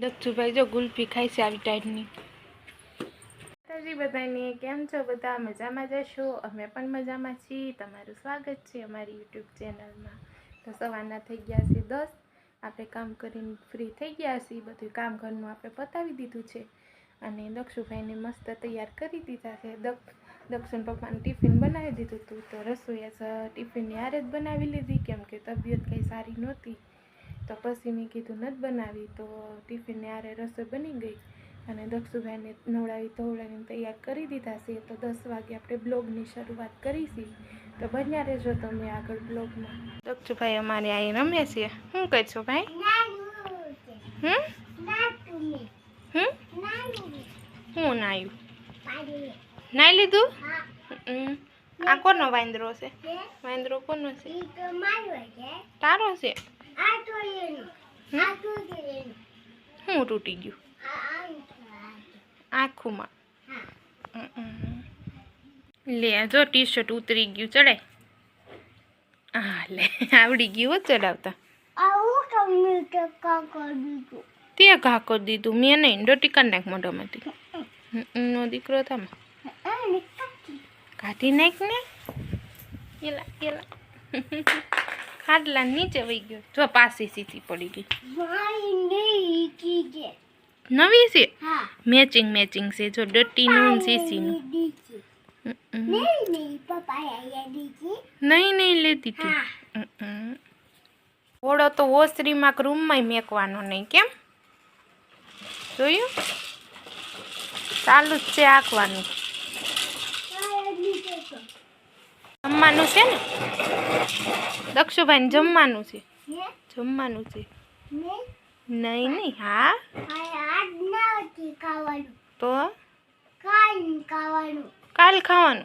દક્ષુભાઈ જો ગુલ્ફી ખાય છે આવી ટાઈપની માતાજી બધાને કેમ છો? બધા મજામાં જશો અમે પણ મજામાં છીએ. તમારું સ્વાગત છે અમારી યુટ્યુબ ચેનલમાં. તો સવારના થઈ ગયા છે દસ. આપણે કામ કરીને ફ્રી થઈ ગયા છીએ. બધું કામ ઘરનું આપણે પતાવી દીધું છે. અને દક્ષુભાઈને મસ્ત તૈયાર કરી દીધા છે. દક્ષ દક્ષિણ પપ્પાને ટિફિન બનાવી દીધું હતું. તો રસોઈ ટિફિનની યારે જ બનાવી લીધી. કેમ કે તબિયત કંઈ સારી નહોતી. તો પછી મેં કીધું નથી બનાવી. તો ટિફિનને આરે રસોઈ બની ગઈ અને દક્ષુભાઈને નવડાવી ધોવડાવીને તૈયાર કરી દીધા છે. તો દસ વાગે આપણે બ્લોગની શરૂઆત કરીશી. તો બન્યા રહેજો તમે આગળ બ્લોગમાં. દક્ષુભાઈ અમારે અહીં રમે છે. શું છો ભાઈ? હમ? હું નાયું? નાઈ લીધું? આ કોનો વાંદરો છે? વાંદરો કોનો છે. તારો છે? હું તૂટી ગયું. આખુંમાં. લે જો ટી શર્ટ ઉતરી ગયું ચડાય હા લે આવડી ગયું હો ચડાવતા. તે ઘા કરી દીધું. મેં નહીં ડોટી કરી નાખ મોઢામાંથી. નો દીકરો થામાં. કાઢી નાખ ને. એલા એલા ખાટલા નીચે વહી ગયો. જો પાછી સીધી પડી ગઈ. નવી છે? મેચિંગ મેચિંગ છે. જો ડટીનું નું સીસીનું. નું નહીં નહીં લેતી હતી. ઓળો તો ઓસરીમાં રૂમમાં મેકવાનો નહીં કેમ? જોયું? ચાલુ જ છે આંકવાનું. જમવાનું છે ને? દક્ષુભાઈને જમવાનું છે. જમવાનું છે. નહીં નહીં હા? તો? કાલ ખાવાનું.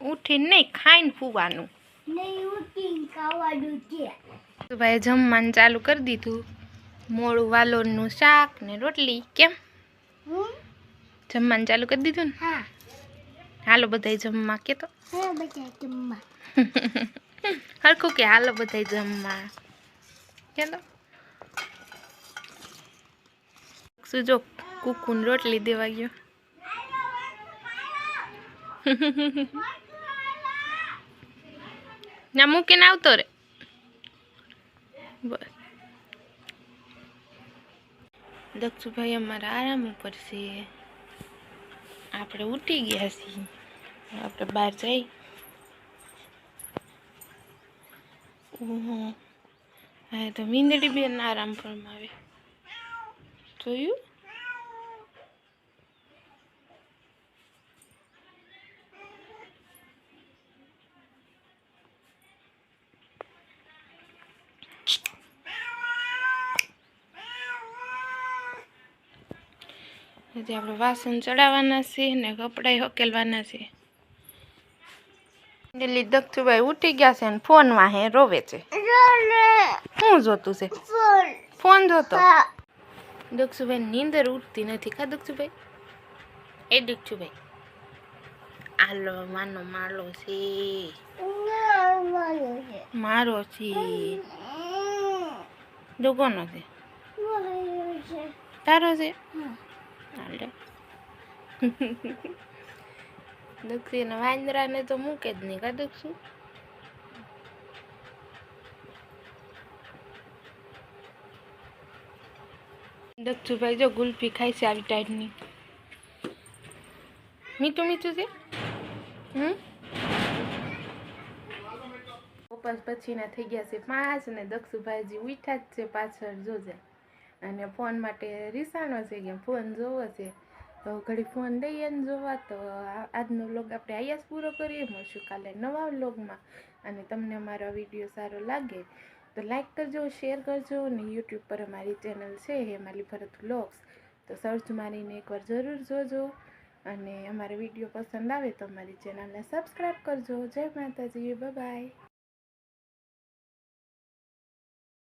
ઉઠીને નહીં ખાઈને ફૂવાનું ભાઈ જમવાનું ચાલુ કરી દીધું. મોળું વાલોરનું શાક ને રોટલી કેમ? જમવાનું ચાલુ કરી દીધું ને? હાલો બધાય જમવા કે તો. હરખું કે હાલો બધાય જમવા. કે તો. સુજો કુકુન રોટલી દેવા ગયો. ના મૂકીને આવતો રે. બસ. દક્ષુભાઈ અમારા આરામ ઉપર છે. આપણે ઉઠી ગયા છીએ. આપણે બહાર જઈ. હા તો મીંદડી બેન આરામ ફરમાવે. જોયું? હજી આપણે વાસણ ચડાવવાના છે ને કપડાં હકેલવાના છે દિલ્હી દક્ષુભાઈ ઉઠી ગયા છે ને ફોનમાં હે રોવે છે. શું જોતું છે? ફોન જોતો. દક્ષુભાઈ નીંદર ઉઠતી નથી કા દક્ષુભાઈ? એ દક્ષુભાઈ આલો માનો માલો છે. મારો છે. જો કોનો છે? તારો છે? હાલે. વાંદરા વાંદરાને તો મૂકે જ નહીં, કા દક્ષુ દક્ષુભાઈ જો ગુલ્ફી ખાય છે આવી ટાઈપની. મીઠું મીઠું છે? હમ? પછી પછીના થઈ ગયા છે પાંચ ને દક્ષુભાઈજી ઉઠ્યા જ છે પાછળ, જોજે. અને ફોન માટે રીસાણો છે કે ફોન જોવો છે. તો ઘડી ફોન દઈએ ને જોવા, તો આજનો વ્લોગ આપણે જ પૂરો કરીએ. મળશું કાલે નવા વ્લોગમાં. અને તમને અમારો વીડિયો સારો લાગે તો લાઈક કરજો, શેર કરજો. અને યુટ્યુબ પર અમારી ચેનલ છે, હેમાલી ભરત વ્લોગ્સ. તો સર્ચ મારીને એકવાર જરૂર જોજો. અને અમારો વીડિયો પસંદ આવે તો અમારી ચેનલને સબસ્ક્રાઈબ કરજો. જય માતાજી બાય.